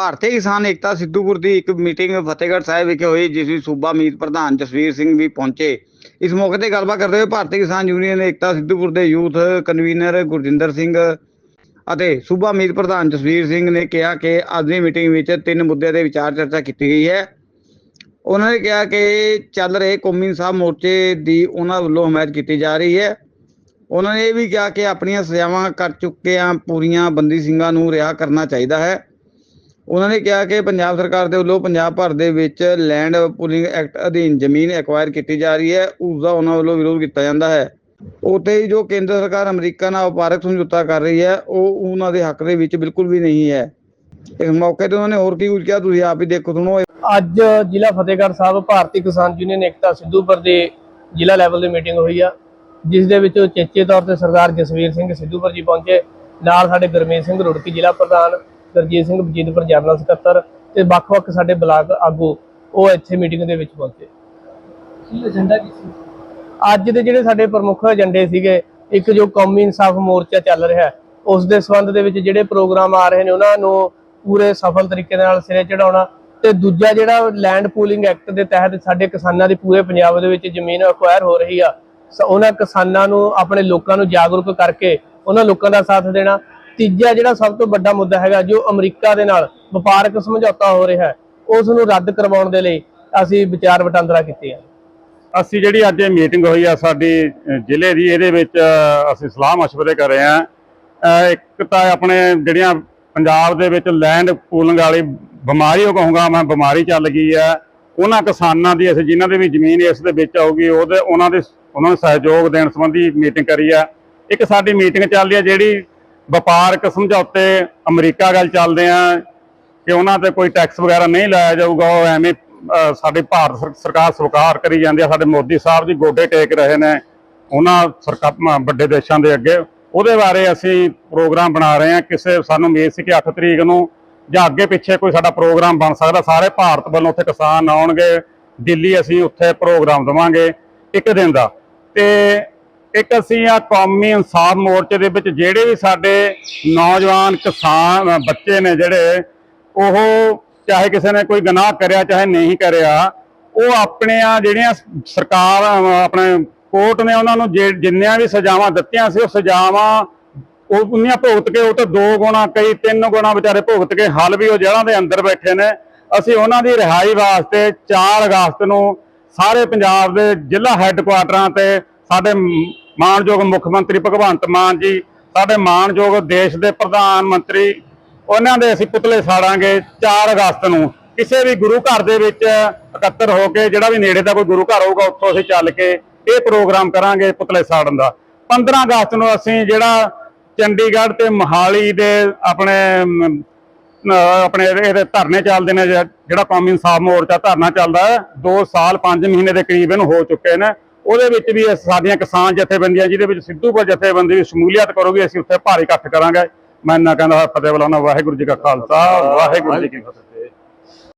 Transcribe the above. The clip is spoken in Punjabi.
ਭਾਰਤੀ ਕਿਸਾਨ ਏਕਤਾ ਸਿੱਧੂਪੁਰ ਦੀ ਇੱਕ ਮੀਟਿੰਗ ਫਤਿਹਗੜ੍ਹ ਸਾਹਿਬ ਵਿਖੇ ਹੋਈ, ਜਿਸ ਵਿੱਚ ਸੂਬਾ ਮੀਤ ਪ੍ਰਧਾਨ ਜਸਵੀਰ ਸਿੰਘ ਵੀ ਪਹੁੰਚੇ। ਇਸ ਮੌਕੇ ਤੇ ਗੱਲਬਾਤ ਕਰਦੇ ਹੋਏ ਭਾਰਤੀ ਕਿਸਾਨ ਯੂਨੀਅਨ ਏਕਤਾ ਸਿੱਧੂਪੁਰ ਦੇ ਯੂਥ ਕਨਵੀਨਰ ਗੁਰਜਿੰਦਰ ਸਿੰਘ ਅਤੇ ਸੂਬਾ ਮੀਤ ਪ੍ਰਧਾਨ ਜਸਵੀਰ ਸਿੰਘ ਨੇ ਕਿਹਾ ਕਿ ਅੱਜ ਦੀ ਮੀਟਿੰਗ ਵਿੱਚ ਤਿੰਨ ਮੁੱਦਿਆਂ ਤੇ ਵਿਚਾਰ ਚਰਚਾ ਕੀਤੀ ਗਈ ਹੈ। ਉਹਨਾਂ ਨੇ ਕਿਹਾ ਕਿ ਚੱਲ ਰਹੇ ਕੌਮੀ ਇਨਸਾਫ ਮੋਰਚੇ ਦੀ ਉਹਨਾਂ ਵੱਲੋਂ ਹਮਾਇਤ ਕੀਤੀ ਜਾ ਰਹੀ ਹੈ। ਉਹਨਾਂ ਨੇ ਇਹ ਵੀ ਕਿਹਾ ਕਿ ਆਪਣੀਆਂ ਸਜ਼ਾਵਾਂ ਕਰ ਚੁੱਕਿਆਂ ਪੂਰੀਆਂ ਬੰਦੀ ਸਿੰਘਾਂ ਨੂੰ ਰਿਹਾ ਕਰਨਾ ਚਾਹੀਦਾ ਹੈ। ਉਹਨਾਂ ਨੇ ਕਿਹਾ ਕਿ ਪੰਜਾਬ ਸਰਕਾਰ ਦੇ ਵੱਲੋਂ ਪੰਜਾਬ ਭਰ ਦੇ ਵਿੱਚ ਲੈਂਡ ਪੂਲਿੰਗ ਐਕਟ ਅਧੀਨ ਜ਼ਮੀਨ ਐਕਵਾਇਰ ਕੀਤੀ ਜਾ ਰਹੀ ਹੈ ਉਸ ਦਾ ਉਹਨਾਂ ਵੱਲੋਂ ਵਿਰੋਧ ਕੀਤਾ ਜਾਂਦਾ ਹੈ। ਉੱਥੇ ਹੀ ਜੋ ਕੇਂਦਰ ਸਰਕਾਰ ਅਮਰੀਕਾ ਨਾਲ ਵਪਾਰਕ ਸਮਝੌਤਾ ਕਰ ਰਹੀ ਹੈ, ਉਹ ਉਹਨਾਂ ਦੇ ਹੱਕ ਦੇ ਵਿੱਚ ਬਿਲਕੁਲ ਵੀ ਨਹੀਂ ਹੈ। ਇਸ ਮੌਕੇ ਤੇ ਉਹਨਾਂ ਨੇ ਹੋਰ ਕੀ ਕੁਝ ਕਿਹਾ, ਤੁਸੀਂ ਆਪ ਹੀ ਦੇਖੋ, ਸੁਣੋ। ਅੱਜ ਜ਼ਿਲ੍ਹਾ ਫਤਿਹਗੜ੍ਹ ਸਾਹਿਬ ਭਾਰਤੀ ਕਿਸਾਨ ਯੂਨੀਅਨ ਏਕਤਾ ਸਿੱਧੂਪੁਰ ਦੇ ਜ਼ਿਲ੍ਹਾ ਲੈਵਲ ਦੀ ਮੀਟਿੰਗ ਹੋਈ ਆ, ਜਿਸ ਦੇ ਵਿੱਚ ਚੇਚੇ ਤੌਰ ਤੇ ਸਰਦਾਰ ਜਸਵੀਰ ਸਿੰਘ ਸਿੱਧੂਪੁਰ ਜੀ ਪਹੁੰਚੇ। ਨਾਲ ਸਾਡੇ ਗੁਰਮੀਤ ਸਿੰਘ ਰੁੜਕੀ ਜ਼ਿਲ੍ਹਾ ਪ੍ਰਧਾਨ ਗੁਰਜੀਤ ਸਿੰਘ ਬਜੀਤਪੁਰ ਜਨਰਲ ਸਕੱਤਰ ਤੇ ਵੱਖ-ਵੱਖ ਸਾਡੇ ਬਲਾਕ ਆਗੂ ਉਹ ਇੱਥੇ ਮੀਟਿੰਗ ਦੇ ਵਿੱਚ ਪਹੁੰਚੇ। ਕੀ ਏਜੰਡਾ ਕੀ ਸੀ? ਅੱਜ ਦੇ ਜਿਹੜੇ ਸਾਡੇ ਪ੍ਰਮੁੱਖ ਏਜੰਡੇ ਸੀਗੇ ਇੱਕ ਜੋ ਕੌਮੀ ਇਨਸਾਫ ਮੋਰਚਾ ਚੱਲ ਰਿਹਾ ਹੈ, ਉਸ ਦੇ ਸੰਬੰਧ ਦੇ ਵਿੱਚ ਜਿਹੜੇ ਪ੍ਰੋਗਰਾਮ ਆ ਰਹੇ ਨੇ ਉਹਨਾਂ ਨੂੰ ਪੂਰੇ ਸਫਲ ਤਰੀਕੇ ਦੇ ਨਾਲ ਸਿਰੇ ਚੜਾਉਣਾ ਤੇ ਦੂਜਾ ਜਿਹੜਾ ਲੈਂਡ ਪੂਲਿੰਗ ਐਕਟ ਦੇ ਤਹਿਤ ਸਾਡੇ ਕਿਸਾਨਾਂ ਦੀ ਪੂਰੇ ਪੰਜਾਬ ਦੇ ਵਿੱਚ ਜ਼ਮੀਨ ਅਕਵਾਇਰ ਹੋ ਰਹੀ ਆ ਸ- ਉਹਨਾਂ ਕਿਸਾਨਾਂ ਨੂੰ ਆਪਣੇ ਲੋਕਾਂ ਨੂੰ ਜਾਗਰੂਕ ਕਰਕੇ ਉਹਨਾਂ ਲੋਕਾਂ ਦਾ ਸਾਥ ਦੇਣਾ ਤੀਜਾ ਜਿਹੜਾ ਸਭ ਤੋਂ ਵੱਡਾ ਮੁੱਦਾ ਹੈਗਾ ਜੋ ਅਮਰੀਕਾ ਦੇ ਨਾਲ ਵਪਾਰਕ ਸਮਝੌਤਾ ਹੋ ਰਿਹਾ ਹੈ, ਉਸ ਨੂੰ ਰੱਦ ਕਰਵਾਉਣ ਦੇ ਲਈ ਅਸੀਂ ਵਿਚਾਰ ਵਟਾਂਦਰਾ ਕੀਤੇ ਆ। ਅਸੀਂ ਜਿਹੜੀ ਅੱਜ ਇਹ ਮੀਟਿੰਗ ਹੋਈ ਆ ਸਾਡੀ ਜ਼ਿਲ੍ਹੇ ਦੀ, ਇਹਦੇ ਵਿੱਚ ਅਸੀਂ ਸਲਾਹ مشਵਰੇ ਕਰ ਰਹੇ ਆ। ਇੱਕ ਤਾਂ ਆਪਣੇ ਜਿਹੜੀਆਂ ਪੰਜਾਬ ਦੇ ਵਿੱਚ ਲੈਂਡ ਪੂਲਿੰਗ ਵਾਲੀ ਬਿਮਾਰੀ, ਉਹ ਕਹੂੰਗਾ ਮੈਂ, ਬਿਮਾਰੀ ਚੱਲ ਗਈ ਆ। ਉਹਨਾਂ ਕਿਸਾਨਾਂ ਦੀ, ਅਸੀਂ ਜਿਨ੍ਹਾਂ ਦੇ ਵੀ ਜ਼ਮੀਨ ਇਸ ਦੇ ਵਿੱਚ ਆਊਗੀ, ਉਹਦੇ, ਉਹਨਾਂ ਦੇ, ਉਹਨਾਂ ਨੂੰ ਸਹਿਯੋਗ ਦੇਣ ਸੰਬੰਧੀ ਮੀਟਿੰਗ ਕਰੀ ਆ। ਇੱਕ ਸਾਡੀ ਮੀਟਿੰਗ ਚੱਲਦੀ ਆ ਜਿਹੜੀ ਵਪਾਰਕ ਸਮਝੌਤੇ ਅਮਰੀਕਾ ਗੱਲ ਚੱਲਦੇ ਆ ਕਿ ਉਹਨਾਂ ਤੇ ਕੋਈ ਟੈਕਸ ਵਗੈਰਾ ਨਹੀਂ ਲਾਇਆ ਜਾਊਗਾ ਉਹ ਐਵੇਂ ਅਹ, ਸਾਡੀ ਭਾਰਤ ਸਰਕਾਰ ਸਵੀਕਾਰ ਕਰੀ ਜਾਂਦੀ ਆ ਸਾਡੇ ਮੋਦੀ ਸਾਹਿਬ ਜੀ ਗੋਡੇ ਟੇਕ ਰਹੇ ਨੇ ਉਹਨਾਂ ਸਰਕਾਰ ਵੱਡੇ ਦੇਸ਼ਾਂ ਦੇ ਅੱਗੇ। ਉਹਦੇ ਬਾਰੇ ਅਸੀਂ ਪ੍ਰੋਗਰਾਮ ਬਣਾ ਰਹੇ ਹਾਂ ਕਿਸੇ ਸਾਨੂੰ ਉਮੀਦ ਸੀ ਕਿ 8 ਤਰੀਕ ਨੂੰ ਜਾਂ ਅੱਗੇ ਪਿੱਛੇ ਕੋਈ ਸਾਡਾ ਪ੍ਰੋਗਰਾਮ ਬਣ ਸਕਦਾ ਸਾਰੇ ਭਾਰਤ ਵੱਲੋਂ ਉੱਥੇ ਕਿਸਾਨ ਆਉਣਗੇ ਦਿੱਲੀ ਅਸੀਂ ਉੱਥੇ ਪ੍ਰੋਗਰਾਮ ਦੇਵਾਂਗੇ ਇੱਕ ਦਿਨ ਦਾ। ਤੇ ਇੱਕ ਅਸੀਂ ਆ ਕੌਮੀ ਇਨਸਾਫ ਮੋਰਚੇ ਦੇ ਵਿੱਚ ਜਿਹੜੇ ਵੀ ਸਾਡੇ ਨੌਜਵਾਨ ਕਿਸਾਨ ਬੱਚੇ ਨੇ ਜਿਹੜੇ, ਉਹ ਚਾਹੇ ਕਿਸੇ ਨੇ ਕੋਈ ਗੁਨਾਹ ਕਰਿਆ, ਚਾਹੇ ਨਹੀਂ ਕਰਿਆ, ਉਹ ਆਪਣੀਆਂ ਜਿਹੜੀਆਂ ਸਰਕਾਰ ਆਪਣੇ ਕੋਰਟ ਨੇ ਉਹਨਾਂ ਨੂੰ ਜੇ- ਜਿੰਨੀਆਂ ਵੀ ਸਜ਼ਾਵਾਂ ਦਿੱਤੀਆਂ ਸੀ, ਉਹ ਸਜ਼ਾਵਾਂ ਉਹ ਉਨੀਆਂ ਭੁਗਤ ਕੇ ਉਹ ਤਾਂ ਦੋ ਗੁਣਾ ਕਈ, ਤਿੰਨ ਗੁਣਾ ਵਿਚਾਰੇ ਭੁਗਤ ਕੇ ਹਾਲ ਵੀ ਉਹ ਜੇਲ੍ਹਾਂ ਦੇ ਅੰਦਰ ਬੈਠੇ ਨੇ। ਅਸੀਂ ਉਹਨਾਂ ਦੀ ਰਿਹਾਈ ਵਾਸਤੇ 4 ਅਗਸਤ ਨੂੰ ਸਾਰੇ ਪੰਜਾਬ ਦੇ ਜ਼ਿਲ੍ਹਾ ਹੈੱਡਕੁਆਟਰਾਂ ਤੇ ਸਾਡੇ ਮ- ਮਾਣਯੋਗ ਮੁੱਖ ਮੰਤਰੀ ਭਗਵੰਤ ਮਾਨ ਜੀ, ਸਾਡੇ ਮਾਣਯੋਗ ਦੇਸ਼ ਦੇ ਪ੍ਰਧਾਨ ਮੰਤਰੀ, ਉਹਨਾਂ ਦੇ ਅਸੀਂ ਪੁਤਲੇ ਸਾੜਾਂਗੇ 4 ਅਗਸਤ ਨੂੰ। ਕਿਸੇ ਵੀ ਗੁਰੂ ਘਰ ਦੇ ਵਿੱਚ ਇਕੱਤਰ ਹੋ ਕੇ, ਜਿਹੜਾ ਵੀ ਨੇੜੇ ਦਾ ਕੋਈ ਗੁਰੂ ਘਰ ਹੋਊਗਾ, ਉੱਥੋਂ ਅਸੀਂ ਚੱਲ ਕੇ ਇਹ ਪ੍ਰੋਗਰਾਮ ਕਰਾਂਗੇ ਪੁਤਲੇ ਸਾੜਨ ਦਾ। 15 ਅਗਸਤ ਨੂੰ ਅਸੀਂ ਜਿਹੜਾ ਚੰਡੀਗੜ੍ਹ ਤੇ ਮੋਹਾਲੀ ਦੇ ਆਪਣੇ ਆਪਣੇ ਇਹਦੇ ਧਰਨੇ ਚੱਲਦੇ ਨੇ, ਜਿਹੜਾ ਕੌਮੀ ਇਨਸਾਫ ਮੋਰਚਾ ਧਰਨਾ ਚੱਲਦਾ ਹੈ 2 ਸਾਲ 5 ਮਹੀਨੇ ਦੇ ਕਰੀਬ ਇਹਨੂੰ ਹੋ ਚੁੱਕੇ ਨੇ। ਉਹਦੇ ਵਿੱਚ ਵੀ ਸਾਡੀਆਂ ਕਿਸਾਨ ਜਥੇਬੰਦੀਆਂ, ਜਿਹਦੇ ਵਿੱਚ ਸਿੱਧੂਪੁਰ ਜਥੇਬੰਦੀ ਵੀ ਸ਼ਮੂਲੀਅਤ ਕਰੋਗੀ, ਅਸੀਂ ਉੱਥੇ ਭਾਰੀ ਇਕੱਠ ਕਰਾਂਗੇ। ਮੈਂ ਇੰਨਾ ਕਹਿੰਦਾ ਫਤਿਹ ਬੁਲਾਉਣਾ ਵਾਹਿਗੁਰੂ ਜੀ ਕਾ ਖਾਲਸਾ, ਵਾਹਿਗੁਰੂ ਜੀ ਕੀ ਫਤਿਹ।